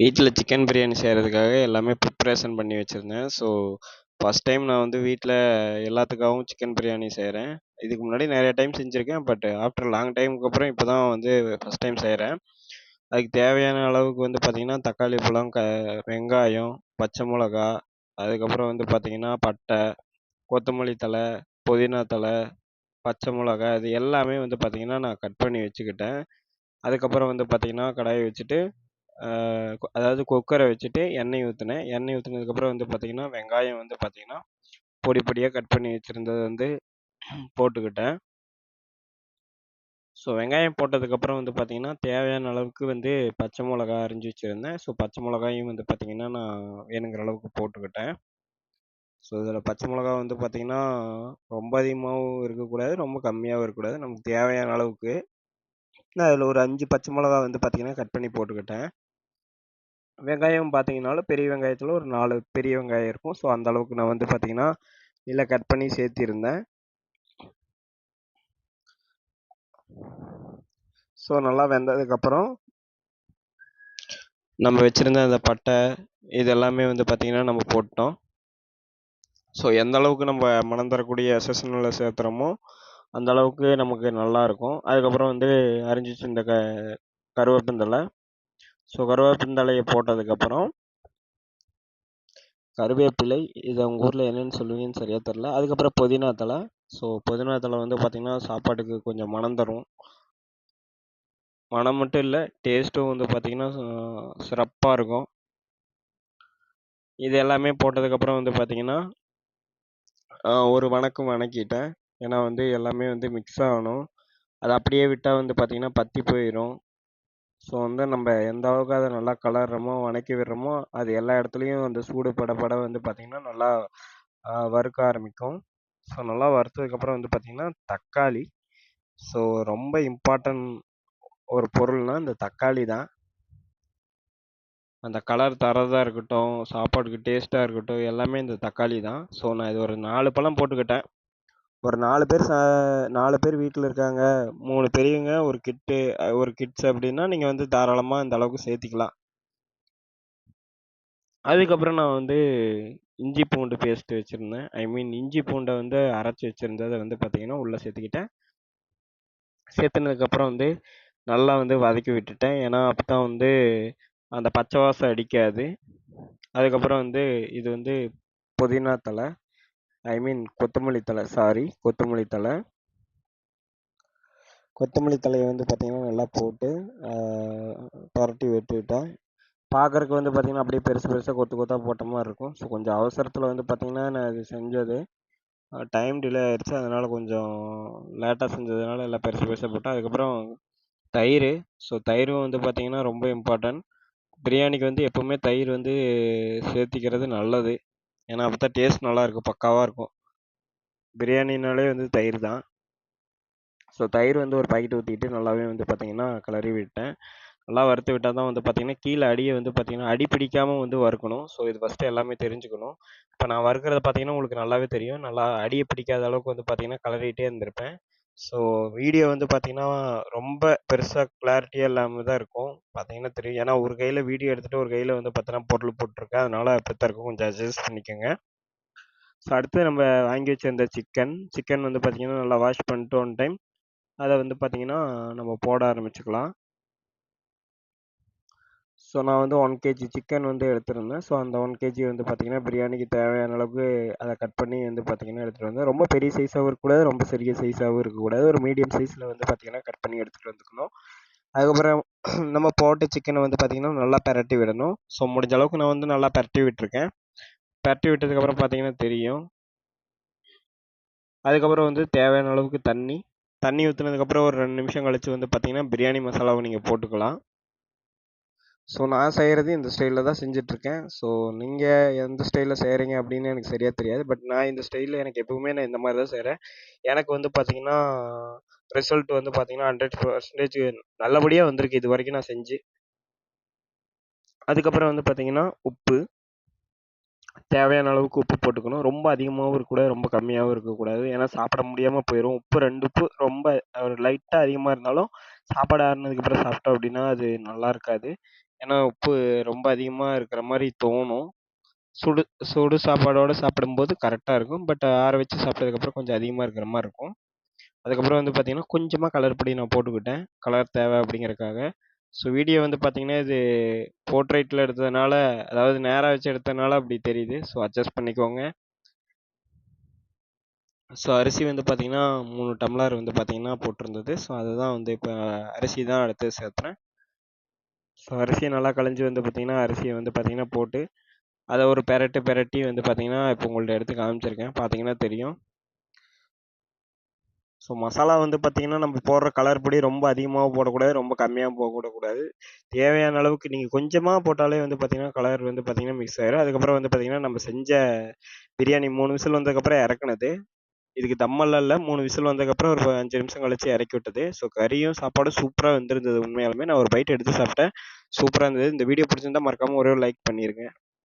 வீட்டில் சிக்கன் பிரியாணி செய்கிறதுக்காக எல்லாமே ப்ரிப்ரேஷன் பண்ணி வச்சுருந்தேன். ஸோ ஃபஸ்ட் டைம் நான் வந்து வீட்டில் எல்லாத்துக்காகவும் சிக்கன் பிரியாணி செய்கிறேன் இதுக்கு முன்னாடி நிறைய டைம் செஞ்சுருக்கேன். பட் ஆஃப்டர் லாங் டைமுக்கு அப்புறம் இப்போ தான் வந்து ஃபஸ்ட் டைம் செய்கிறேன் அதுக்கு தேவையான அளவுக்கு வந்து பார்த்திங்கன்னா தக்காளி பழம் க வெங்காயம் பச்சை மிளகா அதுக்கப்புறம் வந்து பார்த்திங்கன்னா பட்டை கொத்தமல்லி தழை புதினா தழை பச்சை மிளகா இது எல்லாமே வந்து பார்த்திங்கன்னா நான் கட் பண்ணி வச்சுக்கிட்டேன். அதுக்கப்புறம் வந்து பார்த்திங்கன்னா கடாயை வச்சுட்டு அதாவது குக்கரை வச்சுட்டு எண்ணெய் ஊற்றினேன் எண்ணெய் ஊற்றினதுக்கப்புறம் வந்து பார்த்திங்கன்னா வெங்காயம் வந்து பார்த்திங்கன்னா பொடி பொடியாக கட் பண்ணி வச்சுருந்தது வந்து போட்டுக்கிட்டேன். ஸோ வெங்காயம் போட்டதுக்கப்புறம் வந்து பார்த்திங்கன்னா தேவையான அளவுக்கு வந்து பச்சை மிளகா அரிஞ்சு வச்சுருந்தேன். ஸோ பச்சை மிளகாயும் வந்து பார்த்திங்கன்னா நான் வேணுங்கிற அளவுக்கு போட்டுக்கிட்டேன். ஸோ இதில் பச்சை மிளகா வந்து பார்த்திங்கன்னா ரொம்ப அதிகமாகவும் இருக்கக்கூடாது ரொம்ப கம்மியாகவும் இருக்கக்கூடாது. நமக்கு தேவையான அளவுக்கு. நான் அதில் ஒரு அஞ்சு பச்சை மிளகா வந்து பார்த்திங்கன்னா கட் பண்ணி போட்டுக்கிட்டேன். வெங்காயம் பார்த்தீங்கனாலும் பெரிய வெங்காயத்தில் ஒரு நாலு பெரிய வெங்காயம் இருக்கும். ஸோ அந்த அளவுக்கு நான் வந்து பார்த்திங்கன்னா இல்லை கட் பண்ணி சேர்த்திருந்தேன். ஸோ நல்லா வெந்ததுக்கப்புறம் நம்ம வச்சுருந்த அந்த பட்டை இது எல்லாமே வந்து பார்த்திங்கன்னா நம்ம போட்டோம். ஸோ எந்த அளவுக்கு நம்ம மனம் தரக்கூடிய எசஸ்னில் சேர்த்துறோமோ அந்த அளவுக்கு நமக்கு நல்லாயிருக்கும் அதுக்கப்புறம் வந்து அரிஞ்சு இந்த க கருவேப்பந்தலை ஸோ கருவேப்பிந்தலையை போட்டதுக்கப்புறம் கருவேப்பிலை இது உங்கள் ஊரில் என்னென்னு சொல்லுவீங்கன்னு சரியாக தெரில அதுக்கப்புறம் புதினா தலை ஸோ புதினா தலை வந்து பார்த்திங்கன்னா சாப்பாட்டுக்கு கொஞ்சம் மனம் தரும். மனம் மட்டும் இல்லை டேஸ்ட்டும் வந்து பார்த்திங்கன்னா சிறப்பாக இருக்கும். இது எல்லாமே போட்டதுக்கப்புறம் வந்து பார்த்திங்கன்னா ஒரு வணக்கம் வணக்கிட்டேன். ஏன்னா வந்து எல்லாமே வந்து மிக்ஸ் ஆகணும். அது அப்படியே விட்டால் வந்து பார்த்திங்கன்னா பற்றி போயிடும் ஸோ வந்து நம்ம எந்த அளவுக்கு அதை நல்லா கலர்றோமோ வணக்கி விடுறோமோ அது எல்லா இடத்துலையும் அந்த சூடு பட பட வந்து பார்த்திங்கன்னா நல்லா வறுக்க ஆரம்பிக்கும். ஸோ நல்லா வறுத்ததுக்கப்புறம் வந்து பார்த்திங்கன்னா தக்காளி. ஸோ ரொம்ப இம்பார்ட்டன்ட் ஒரு பொருள்னால் இந்த தக்காளி தான். அந்த கலர் தரதாக இருக்கட்டும் சாப்பாடுக்கு டேஸ்ட்டாக இருக்கட்டும் எல்லாமே இந்த தக்காளி தான். ஸோ நான் இது ஒரு நாலு பழம் போட்டுக்கிட்டேன். ஒரு நாலு பேர் சா நாலு பேர் வீட்டில் இருக்காங்க. மூணு பெரியவங்க ஒரு கிட்டு ஒரு கிட்ஸ் அப்படின்னா நீங்கள் வந்து தாராளமாக இந்த அளவுக்கு சேர்த்திக்கலாம். அதுக்கப்புறம் நான் வந்து இஞ்சி பூண்டு பேஸ்ட்டு வச்சுருந்தேன். ஐ மீன் இஞ்சி பூண்டை வந்து அரைச்சி வச்சுருந்ததை வந்து பார்த்திங்கன்னா உள்ளே சேர்த்துக்கிட்டேன். சேர்த்துனதுக்கப்புறம் வந்து நல்லா வந்து வதக்கி விட்டுட்டேன். ஏன்னா அப்போ தான் வந்து அந்த பச்சை வாசம் அடிக்காது. அதுக்கப்புறம் வந்து இது வந்து புதினா தழை. ஐ மீன் கொத்தமல்லி தழை சாரி கொத்தமல்லி தழை. கொத்தமல்லி தலையை வந்து பார்த்திங்கன்னா நல்லா போட்டு புரட்டி விட்டுவிட்டேன் பார்க்குறக்கு வந்து பார்த்திங்கன்னா அப்படியே பெருசு பெருசாக கொத்து கொத்தாக போட்ட மாதிரி இருக்கும். ஸோ கொஞ்சம் அவசரத்தில் வந்து பார்த்திங்கன்னா நான் இது செஞ்சது. டைம் டிலே ஆயிடுச்சு. அதனால் கொஞ்சம் லேட்டாக செஞ்சதுனால எல்லாம் பெருசு பெருசாக போட்டேன். அதுக்கப்புறம் தயிர். ஸோ தயிரும் வந்து பார்த்திங்கன்னா ரொம்ப இம்பார்ட்டன்ட் பிரியாணிக்கு வந்து எப்போவுமே தயிர் வந்து சேர்த்திக்கிறது நல்லது. ஏன்னா அப்போ தான் டேஸ்ட் நல்லாயிருக்கும் பக்காவாக இருக்கும். பிரியாணினாலே வந்து தயிர் தான். ஸோ தயிர் வந்து ஒரு பாக்கெட் ஊற்றிட்டு நல்லாவே வந்து பார்த்திங்கன்னா கிளறி விட்டேன். நல்லா வறுத்து விட்டால் தான் வந்து பார்த்திங்கன்னா கீழே அடியை வந்து பார்த்திங்கன்னா அடி பிடிக்காமல் வந்து வறுக்கணும். ஸோ இது ஃபஸ்ட்டு எல்லாமே தெரிஞ்சுக்கணும். இப்போ நான் வறுக்கிறத பார்த்திங்கன்னா உங்களுக்கு நல்லாவே தெரியும். நல்லா அடியை பிடிக்காத அளவுக்கு வந்து பார்த்திங்கன்னா கிளறிட்டே இருந்திருப்பேன். ஸோ வீடியோ வந்து பார்த்தீங்கன்னா ரொம்ப பெருசாக கிளாரிட்டியாக இல்லாமல் தான் இருக்கும். பார்த்தீங்கன்னா தெரியும். ஏன்னா ஒரு கையில் வீடியோ எடுத்துகிட்டு ஒரு கையில் வந்து பார்த்தீங்கன்னா பொருள் போட்டிருக்கேன் அதனால் அப்படி தான் இருக்கும். கொஞ்சம் அட்ஜஸ்ட் பண்ணிக்கோங்க. ஸோ அடுத்து நம்ம வாங்கி வச்சிருந்த சிக்கன் சிக்கன் வந்து பார்த்திங்கன்னா நல்லா வாஷ் பண்ணிட்டு ஒன் டைம் அதை வந்து பார்த்திங்கன்னா நம்ம போட ஆரம்பிச்சுக்கலாம். ஸோ நான் வந்து ஒன் கேஜி சிக்கன் வந்து எடுத்திருந்தேன். ஸோ அந்த ஒன் கேஜி வந்து பார்த்திங்கன்னா பிரியாணிக்கு தேவையான அளவுக்கு அதை கட் பண்ணி வந்து பார்த்திங்கன்னா எடுத்துகிட்டு வந்தேன் ரொம்ப பெரிய சைஸாகவும் இருக்கக்கூடாது ரொம்ப சிறிய சைஸாகவும் இருக்கக்கூடாது. ஒரு மீடியம் சைஸில் வந்து பார்த்திங்கன்னா கட் பண்ணி எடுத்துகிட்டு வந்துக்கணும். அதுக்கப்புறம் நம்ம போட்ட சிக்கனை வந்து பார்த்திங்கன்னா நல்லா பரட்டி விடணும். ஸோ முடிஞ்ச அளவுக்கு நான் வந்து நல்லா பரட்டி விட்டுருக்கேன். பரட்டி விட்டதுக்கப்புறம் பார்த்திங்கன்னா தெரியும். அதுக்கப்புறம் வந்து தேவையான அளவுக்கு தண்ணி. தண்ணி ஊற்றுனதுக்கப்புறம் ஒரு ரெண்டு நிமிஷம் கழித்து வந்து பார்த்திங்கன்னா பிரியாணி மசாலாவை நீங்கள் போட்டுக்கலாம். ஸோ நான் செய்கிறது இந்த ஸ்டைலில் தான் செஞ்சிட்ருக்கேன். ஸோ நீங்கள் எந்த ஸ்டைலில் செய்கிறீங்க அப்படின்னு எனக்கு சரியாக தெரியாது. பட் நான் இந்த ஸ்டைலில் எனக்கு எப்பவுமே நான் இந்த மாதிரி தான் செய்கிறேன் எனக்கு வந்து பார்த்திங்கன்னா ரிசல்ட் வந்து பார்த்திங்கன்னா ஹண்ட்ரட் பர்சன்டேஜ் நல்லபடியாக வந்திருக்கு. இது வரைக்கும் நான் செஞ்சு. அதுக்கப்புறம் வந்து பார்த்திங்கன்னா உப்பு. தேவையான அளவுக்கு உப்பு போட்டுக்கணும். ரொம்ப அதிகமாகவும் இருக்கக்கூடாது. ரொம்ப கம்மியாகவும் இருக்கக்கூடாது. ஏன்னா சாப்பிட முடியாமல் போயிடும் உப்பு ரெண்டு உப்பு ரொம்ப ஒரு லைட்டாக அதிகமாக இருந்தாலும் சாப்பாடு ஆறுனதுக்கப்புறம் சாப்பிட்டோம் அப்படின்னா அது நல்லா இருக்காது. ஏன்னா உப்பு ரொம்ப அதிகமாக இருக்கிற மாதிரி தோணும். சுடு சுடு சாப்பாடோடு சாப்பிடும்போது கரெக்டாக இருக்கும். பட் ஆற வச்சு சாப்பிட்டதுக்கப்புறம் கொஞ்சம் அதிகமாக இருக்கிற மாதிரி இருக்கும். அதுக்கப்புறம் வந்து பார்த்திங்கன்னா கொஞ்சமாக கலர் பொடி நான் போட்டுக்கிட்டேன். கலர் தேவை அப்படிங்கிறக்காக ஸோ வீடியோ வந்து பார்த்திங்கன்னா இது போர்ட்ரைட்டில் எடுத்ததுனால அதாவது நேராக வச்சு எடுத்ததுனால அப்படி தெரியுது. ஸோ அட்ஜஸ்ட் பண்ணிக்கோங்க. ஸோ அரிசி வந்து பார்த்திங்கன்னா மூணு டம்ளர் வந்து பார்த்திங்கன்னா போட்டிருந்தது. ஸோ அதுதான் வந்து இப்போ அரிசி தான் அடுத்து சேர்த்துறேன் ஸோ அரிசியை நல்லா களைஞ்சி வந்து பார்த்திங்கன்னா அரிசியை வந்து பார்த்திங்கன்னா போட்டு அதை ஒரு பெரட்டு பெரட்டி வந்து பார்த்திங்கன்னா இப்போ உங்கள்ட்ட எடுத்து காமிச்சிருக்கேன். பார்த்தீங்கன்னா தெரியும். ஸோ மசாலா வந்து பார்த்திங்கன்னா நம்ம போடுற கலர் படி ரொம்ப அதிகமாக போடக்கூடாது ரொம்ப கம்மியாகவும் போடக்கூடாது. தேவையான அளவுக்கு நீங்கள் கொஞ்சமாக போட்டாலே வந்து பார்த்திங்கன்னா கலர் வந்து பார்த்திங்கன்னா மிக்ஸ் ஆயிடும் அதுக்கப்புறம் வந்து பார்த்திங்கன்னா நம்ம செஞ்ச பிரியாணி மூணு விசில் வந்ததுக்கப்புறம் இறக்குனது. இதுக்கு தம்மெல்லாம் இல்லை. மூணு விசில் வந்ததுக்கப்புறம் ஒரு அஞ்சு நிமிஷம் கழிச்சு இறக்கி விட்டது. ஸோ கறியும் சாப்பாடும் சூப்பராக வெந்திருந்தது உண்மையாலுமே. நான் ஒரு பைட் எடுத்து சாப்பிட்டேன். சூப்பராக இருந்தது. இந்த வீடியோ பிடிச்சிருந்தா மறக்காமல் ஒரே ஒரு லைக் பண்ணிடுங்க